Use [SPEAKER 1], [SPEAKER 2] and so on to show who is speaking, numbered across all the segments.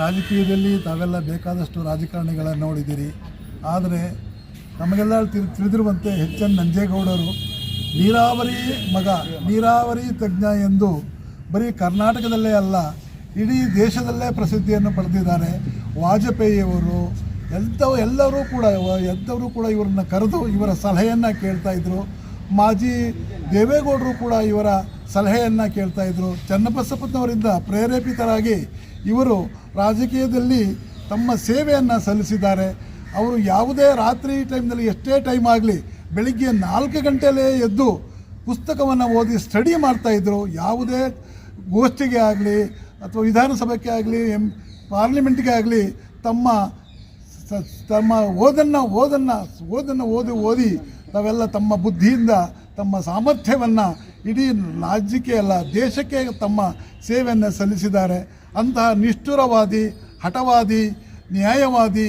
[SPEAKER 1] ರಾಜಕೀಯದಲ್ಲಿ ತಾವೆಲ್ಲ ಬೇಕಾದಷ್ಟು ರಾಜಕಾರಣಿಗಳನ್ನು ನೋಡಿದ್ದೀರಿ. ಆದರೆ ನಮಗೆಲ್ಲ ತಿಳಿ ತಿಳಿದಿರುವಂತೆ ಎಚ್ ಎನ್ ನಂಜೇಗೌಡರು ನೀರಾವರಿ ಮಗ, ನೀರಾವರಿ ತಜ್ಞ ಎಂದು ಬರೀ ಕರ್ನಾಟಕದಲ್ಲೇ ಅಲ್ಲ, ಇಡೀ ದೇಶದಲ್ಲೇ ಪ್ರಸಿದ್ಧಿಯನ್ನು ಪಡೆದಿದ್ದಾರೆ. ವಾಜಪೇಯಿಯವರು ಎಂಥವು ಎಲ್ಲರೂ ಕೂಡ, ಎಂಥವರು ಕೂಡ ಇವರನ್ನ ಕರೆದು ಇವರ ಸಲಹೆಯನ್ನು ಕೇಳ್ತಾ ಇದ್ರು. ಮಾಜಿ ದೇವೇಗೌಡರು ಕೂಡ ಇವರ ಸಲಹೆಯನ್ನು ಕೇಳ್ತಾ ಇದ್ರು. ಚನ್ನಬಸಪ್ಪನವರಿಂದ ಪ್ರೇರೇಪಿತರಾಗಿ ಇವರು ರಾಜಕೀಯದಲ್ಲಿ ತಮ್ಮ ಸೇವೆಯನ್ನು ಸಲ್ಲಿಸಿದ್ದಾರೆ. ಅವರು ಯಾವುದೇ ರಾತ್ರಿ ಟೈಮ್ನಲ್ಲಿ ಎಷ್ಟೇ ಟೈಮ್ ಆಗಲಿ ಬೆಳಿಗ್ಗೆ ನಾಲ್ಕು ಗಂಟೆಯಲ್ಲೇ ಎದ್ದು ಪುಸ್ತಕವನ್ನು ಓದಿ ಸ್ಟಡಿ ಮಾಡ್ತಾಯಿದ್ರು ಯಾವುದೇ ಗೋಷ್ಠಿಗೆ ಆಗಲಿ ಅಥವಾ ವಿಧಾನಸಭೆಗೆ ಆಗಲಿ, ಎಂ, ಪಾರ್ಲಿಮೆಂಟ್ಗೆ ಆಗಲಿ ತಮ್ಮ ತಮ್ಮ ಓದನ್ನು ಓದನ್ನು ಓದನ್ನು ಓದಿ ಓದಿ ತಾವೆಲ್ಲ ತಮ್ಮ ಬುದ್ಧಿಯಿಂದ ತಮ್ಮ ಸಾಮರ್ಥ್ಯವನ್ನು ಇಡೀ ರಾಜ್ಯಕ್ಕೆ ಅಲ್ಲ, ದೇಶಕ್ಕೆ ತಮ್ಮ ಸೇವೆಯನ್ನು ಸಲ್ಲಿಸಿದ್ದಾರೆ. ಅಂತಹ ನಿಷ್ಠುರವಾದಿ, ಹಠವಾದಿ, ನ್ಯಾಯವಾದಿ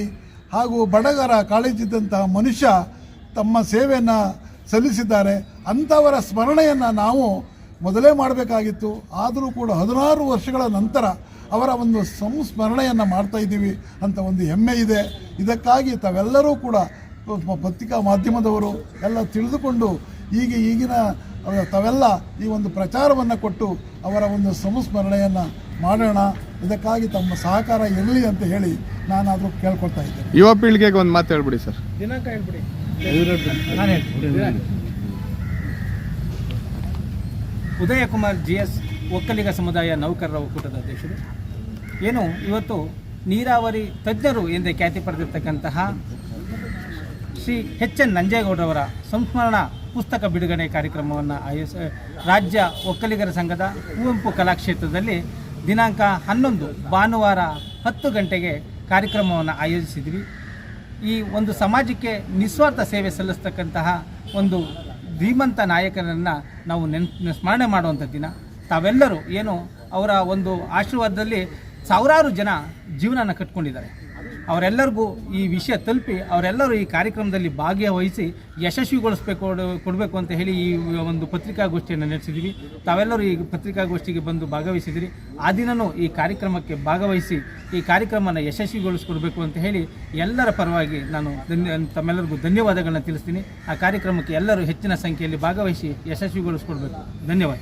[SPEAKER 1] ಹಾಗೂ ಬಡಗರ ಕಾಳಜಿದ್ದಂತಹ ಮನುಷ್ಯ ತಮ್ಮ ಸೇವೆಯನ್ನು ಸಲ್ಲಿಸಿದ್ದಾರೆ. ಅಂಥವರ ಸ್ಮರಣೆಯನ್ನು ನಾವು ಮೊದಲೇ ಮಾಡಬೇಕಾಗಿತ್ತು. ಆದರೂ ಕೂಡ ಹದಿನಾರು ವರ್ಷಗಳ ನಂತರ ಅವರ ಒಂದು ಸಂಸ್ಮರಣೆಯನ್ನು ಮಾಡ್ತಾ ಇದ್ದೀವಿ ಅಂತ ಒಂದು ಹೆಮ್ಮೆ ಇದೆ. ಇದಕ್ಕಾಗಿ ತಾವೆಲ್ಲರೂ ಕೂಡ ಪತ್ರಿಕಾ ಮಾಧ್ಯಮದವರು ಎಲ್ಲ ತಿಳಿದುಕೊಂಡು ಈಗ ಈಗಿನ ತಾವೆಲ್ಲ ಈ ಒಂದು ಪ್ರಚಾರವನ್ನು ಕೊಟ್ಟು ಅವರ ಒಂದು ಸಂಸ್ಮರಣೆಯನ್ನು ಮಾಡೋಣ. ಇದಕ್ಕಾಗಿ ತಮ್ಮ ಸಹಕಾರ ಇರಲಿ ಅಂತ ಹೇಳಿ ನಾನಾದರೂ ಕೇಳ್ಕೊಳ್ತಾ ಇದ್ದೇನೆ.
[SPEAKER 2] ಯುವ ಪೀಳಿಗೆಗೆ ಒಂದು ಮಾತು ಹೇಳ್ಬಿಡಿ ಸರ್.
[SPEAKER 3] ದಿನಾಂಕ ಹೇಳ್ಬಿಡಿ. ಉದಯ ಕುಮಾರ್ ಜಿ ಎಸ್ ಒಕ್ಕಲಿಗ ಸಮುದಾಯ ನೌಕರರ ಒಕ್ಕೂಟದ ಅಧ್ಯಕ್ಷರು. ಏನು, ಇವತ್ತು ನೀರಾವರಿ ತಜ್ಞರು ಎಂದೇ ಖ್ಯಾತಿ ಪಡೆದಿರ್ತಕ್ಕಂತಹ ಶ್ರೀ ಎಚ್ ಎನ್ ನಂಜೇಗೌಡರವರ ಸಂಸ್ಮರಣಾ ಪುಸ್ತಕ ಬಿಡುಗಡೆ ಕಾರ್ಯಕ್ರಮವನ್ನು ಆಯೋಜಿಸ ರಾಜ್ಯ ಒಕ್ಕಲಿಗರ ಸಂಘದ ಕುವೆಂಪು ಕಲಾಕ್ಷೇತ್ರದಲ್ಲಿ ದಿನಾಂಕ ಹನ್ನೊಂದು, ಭಾನುವಾರ ಹತ್ತು ಗಂಟೆಗೆ ಕಾರ್ಯಕ್ರಮವನ್ನು ಆಯೋಜಿಸಿದ್ವಿ. ಈ ಒಂದು ಸಮಾಜಕ್ಕೆ ನಿಸ್ವಾರ್ಥ ಸೇವೆ ಸಲ್ಲಿಸ್ತಕ್ಕಂತಹ ಒಂದು ಧೀಮಂತ ನಾಯಕರನ್ನು ನಾವು ನೆನ್, ಸ್ಮರಣೆ ಮಾಡುವಂಥ ದಿನ. ತಾವೆಲ್ಲರೂ ಏನು ಅವರ ಒಂದು ಆಶೀರ್ವಾದದಲ್ಲಿ ಸಾವಿರಾರು ಜನ ಜೀವನನ ಕಟ್ಕೊಂಡಿದ್ದಾರೆ. ಅವರೆಲ್ಲರಿಗೂ ಈ ವಿಷಯ ತಲುಪಿ ಅವರೆಲ್ಲರೂ ಈ ಕಾರ್ಯಕ್ರಮದಲ್ಲಿ ಭಾಗವಹಿಸಿ ಯಶಸ್ವಿಗೊಳಿಸಬೇಕು, ಕೊಡಬೇಕು ಅಂತ ಹೇಳಿ ಈ ಒಂದು ಪತ್ರಿಕಾಗೋಷ್ಠಿಯನ್ನು ನಡೆಸಿದ್ದೀವಿ ತಾವೆಲ್ಲರೂ ಈ ಪತ್ರಿಕಾಗೋಷ್ಠಿಗೆ ಬಂದು ಭಾಗವಹಿಸಿದಿರಿ. ಆ ದಿನವೂ ಈ ಕಾರ್ಯಕ್ರಮಕ್ಕೆ ಭಾಗವಹಿಸಿ ಈ ಕಾರ್ಯಕ್ರಮನ ಯಶಸ್ವಿಗೊಳಿಸ್ಕೊಡ್ಬೇಕು ಅಂತ ಹೇಳಿ ಎಲ್ಲರ ಪರವಾಗಿ ನಾನು ಧನ್ಯ, ತಮ್ಮೆಲ್ಲರಿಗೂ ಧನ್ಯವಾದಗಳನ್ನ ತಿಳಿಸ್ತೀನಿ. ಆ ಕಾರ್ಯಕ್ರಮಕ್ಕೆ ಎಲ್ಲರೂ ಹೆಚ್ಚಿನ ಸಂಖ್ಯೆಯಲ್ಲಿ ಭಾಗವಹಿಸಿ ಯಶಸ್ವಿಗೊಳಿಸ್ಕೊಡ್ಬೇಕು. ಧನ್ಯವಾದ.